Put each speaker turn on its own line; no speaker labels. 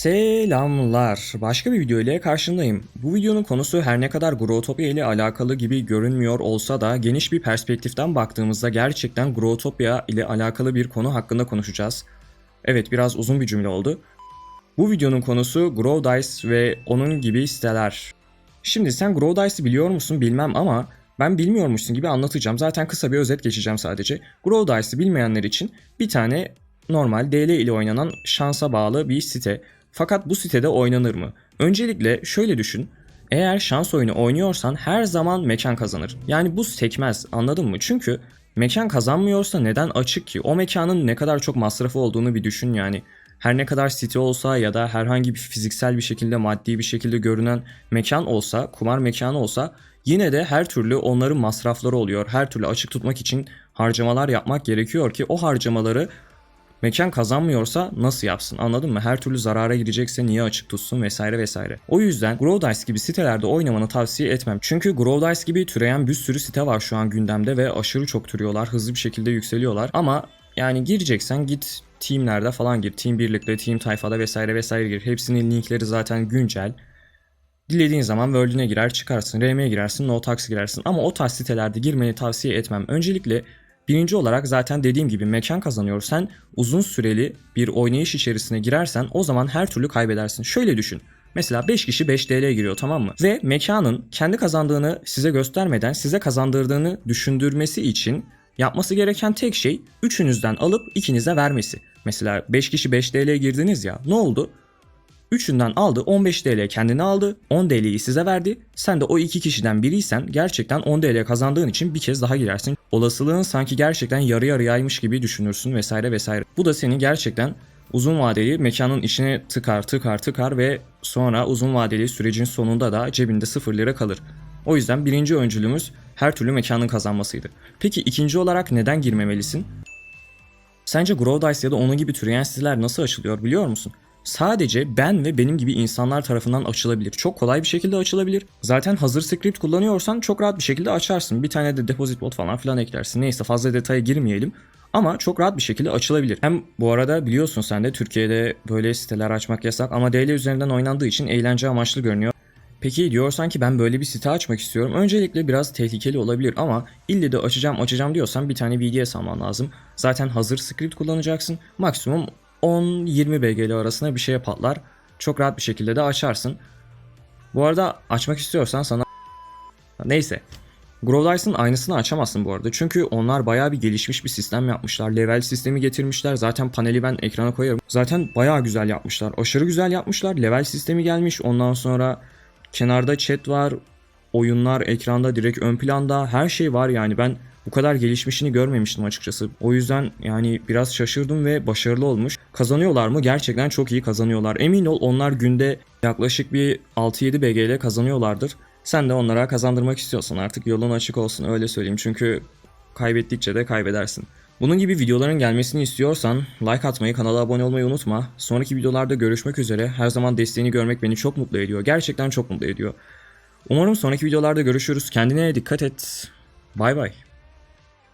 Selamlar. Başka bir video ile karşındayım. Bu videonun konusu her ne kadar Growtopia ile alakalı gibi görünmüyor olsa da geniş bir perspektiften baktığımızda gerçekten Growtopia ile alakalı bir konu hakkında konuşacağız. Evet biraz uzun bir cümle oldu. Bu videonun konusu Growdice ve onun gibi siteler. Şimdi sen Growdice'ı biliyor musun bilmem ama ben bilmiyormuşsun gibi anlatacağım. Zaten kısa bir özet geçeceğim sadece. Growdice'ı bilmeyenler için bir tane normal DL ile oynanan şansa bağlı bir site. Fakat bu sitede oynanır mı? Öncelikle şöyle düşün. Eğer şans oyunu oynuyorsan her zaman mekan kazanır. Yani bu sekmez anladın mı? Çünkü mekan kazanmıyorsa neden açık ki? O mekanın ne kadar çok masrafı olduğunu bir düşün yani. Her ne kadar site olsa ya da herhangi bir fiziksel bir şekilde maddi bir şekilde görünen mekan olsa, kumar mekanı olsa yine de her türlü onların masrafları oluyor. Her türlü açık tutmak için harcamalar yapmak gerekiyor ki o harcamaları Mekan kazanmıyorsa nasıl yapsın anladın mı? Her türlü zarara girecekse niye açık tutsun vesaire vesaire. O yüzden Growdice gibi sitelerde oynamanı tavsiye etmem. Çünkü Growdice gibi türeyen bir sürü site var şu an gündemde ve aşırı çok türüyorlar. Hızlı bir şekilde yükseliyorlar. Ama yani gireceksen git teamlerde falan gir. Team birlikte, team tayfada vesaire vesaire gir. Hepsinin linkleri zaten güncel. Dilediğin zaman World'üne girer çıkarsın. RM'ye girersin, no tax girersin. Ama o tarz sitelerde girmeni tavsiye etmem. Öncelikle Birinci olarak zaten dediğim gibi mekan kazanıyor. Sen uzun süreli bir oynayış içerisine girersen o zaman her türlü kaybedersin. Şöyle düşün. Mesela 5 kişi 5 TL giriyor tamam mı? Ve mekanın kendi kazandığını size göstermeden size kazandırdığını düşündürmesi için yapması gereken tek şey üçünüzden alıp ikinize vermesi. Mesela 5 kişi 5 TL girdiniz ya ne oldu? Üçünden aldı 15 TL kendine aldı 10 TL'yi size verdi. Sen de o iki kişiden biriysen gerçekten 10 TL kazandığın için bir kez daha girersin. Olasılığın sanki gerçekten yarı yarıyaymış gibi düşünürsün vesaire vesaire. Bu da seni gerçekten uzun vadeli mekanın içine tıkar tıkar tıkar ve sonra uzun vadeli sürecin sonunda da cebinde 0 lira kalır. O yüzden birinci öncülümüz her türlü mekanın kazanmasıydı. Peki ikinci olarak neden girmemelisin? Sence Growdice ya da onun gibi türeyen siteler nasıl açılıyor biliyor musun? Sadece ben ve benim gibi insanlar tarafından açılabilir. Çok kolay bir şekilde açılabilir. Zaten hazır script kullanıyorsan çok rahat bir şekilde açarsın. Bir tane de deposit bot falan filan eklersin. Neyse fazla detaya girmeyelim. Ama çok rahat bir şekilde açılabilir. Hem bu arada biliyorsun sen de Türkiye'de böyle siteler açmak yasak ama DL üzerinden oynandığı için eğlence amaçlı görünüyor. Peki diyorsan ki ben böyle bir site açmak istiyorum. Öncelikle biraz tehlikeli olabilir ama ille de açacağım açacağım diyorsan bir tane VDS alman lazım. Zaten hazır script kullanacaksın. Maksimum 10-20 BGL arasında bir şeye patlar. Çok rahat bir şekilde de açarsın. Bu arada açmak istiyorsan sana neyse. Growdice'ın aynısını açamazsın bu arada. Çünkü onlar bayağı bir gelişmiş bir sistem yapmışlar. Level sistemi getirmişler. Zaten paneli ben ekrana koyarım. Zaten bayağı güzel yapmışlar. Aşırı güzel yapmışlar. Level sistemi gelmiş. Ondan sonra kenarda chat var. Oyunlar ekranda direkt ön planda. Her şey var yani ben bu kadar gelişmişini görmemiştim açıkçası. O yüzden yani biraz şaşırdım ve başarılı olmuş. Kazanıyorlar mı? Gerçekten çok iyi kazanıyorlar. Emin ol onlar günde yaklaşık bir 6-7 BG ile kazanıyorlardır. Sen de onlara kazandırmak istiyorsan artık yolun açık olsun öyle söyleyeyim. Çünkü kaybettikçe de kaybedersin. Bunun gibi videoların gelmesini istiyorsan like atmayı, kanala abone olmayı unutma. Sonraki videolarda görüşmek üzere. Her zaman desteğini görmek beni çok mutlu ediyor. Gerçekten çok mutlu ediyor. Umarım sonraki videolarda görüşürüz. Kendine dikkat et. Bay bay.